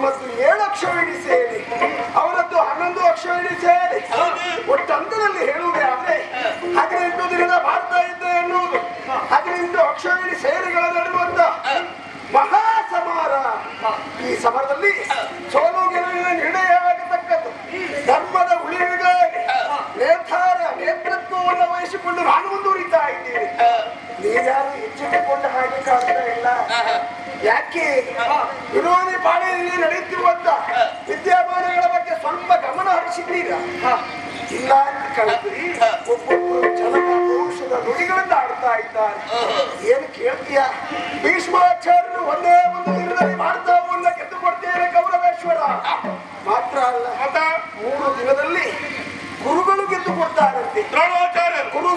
ನಮ್ಮದು ಏಳು ಅಕ್ಷರ ಸೇರಿ ಹೇಳಿ ಅವರದ್ದು ಹನ್ನೊಂದು ಅಕ್ಷರ ಇಳಿಸಿ ಹೇಳಿ ಒಟ್ಟು ಅಂತದಲ್ಲಿ ಹೇಳುವುದೇ ಆದ್ರೆ, ಹದಿನೆಂಟು ದಿನದ ಭಾರತ ಯುದ್ಧ ಎನ್ನುವುದು, ಹದಿನೆಂಟು ಅಕ್ಷರ ಸೇರಿಗಳ ನಡುವಂತ ಮಹಾ ಸಮಾರ ಈ ಸಮರದಲ್ಲಿ ಸೋಲು ಗೆಲುವಿನ ನಿರ್ಣಯ ಆಗತಕ್ಕದ್ದು. ಧರ್ಮದ ಉಳಿವಿಗಾಗಿ ನಿರ್ಧಾರ ನೇತೃತ್ವವನ್ನು ವಹಿಸಿಕೊಂಡು ನಾನು ಮುಂದುವರಿತಾ ಇದ್ದೀನಿ ನೀವ್ಯಾರು ಎಚ್ಚರಿಕೊಂಡ ಹಾಗೆ ಕಾಣ್ತಾ ಇಲ್ಲ. ಯಾಕೆ? ವಿರೋಧಿ ಪಾಳಿ ಹರಿಸಿದ್ದೀರಾ ಇಲ್ಲ ಅಂತ ಕಾಣ್ತೀರಿ ಒಬ್ಬೊಬ್ಬರು ಜನಕ ಪೌರುಷದ ನುಡಿಗಳಿಂದ ಆಡ್ತಾ ಇದ್ದಾರೆ. ಏನು ಕೇಳ್ತೀಯ? ಭೀಷ್ಮಾಚಾರ್ಯರು ಒಂದೇ ಒಂದು ದಿನದಲ್ಲಿ ಭಾರತವನ್ನ ಗೆದ್ದು ಕೊಡ್ತೇನೆ ಗೌರವೇಶ್ವರ. ಮಾತ್ರ ಅಲ್ಲ ಮೂರು ದಿನದಲ್ಲಿ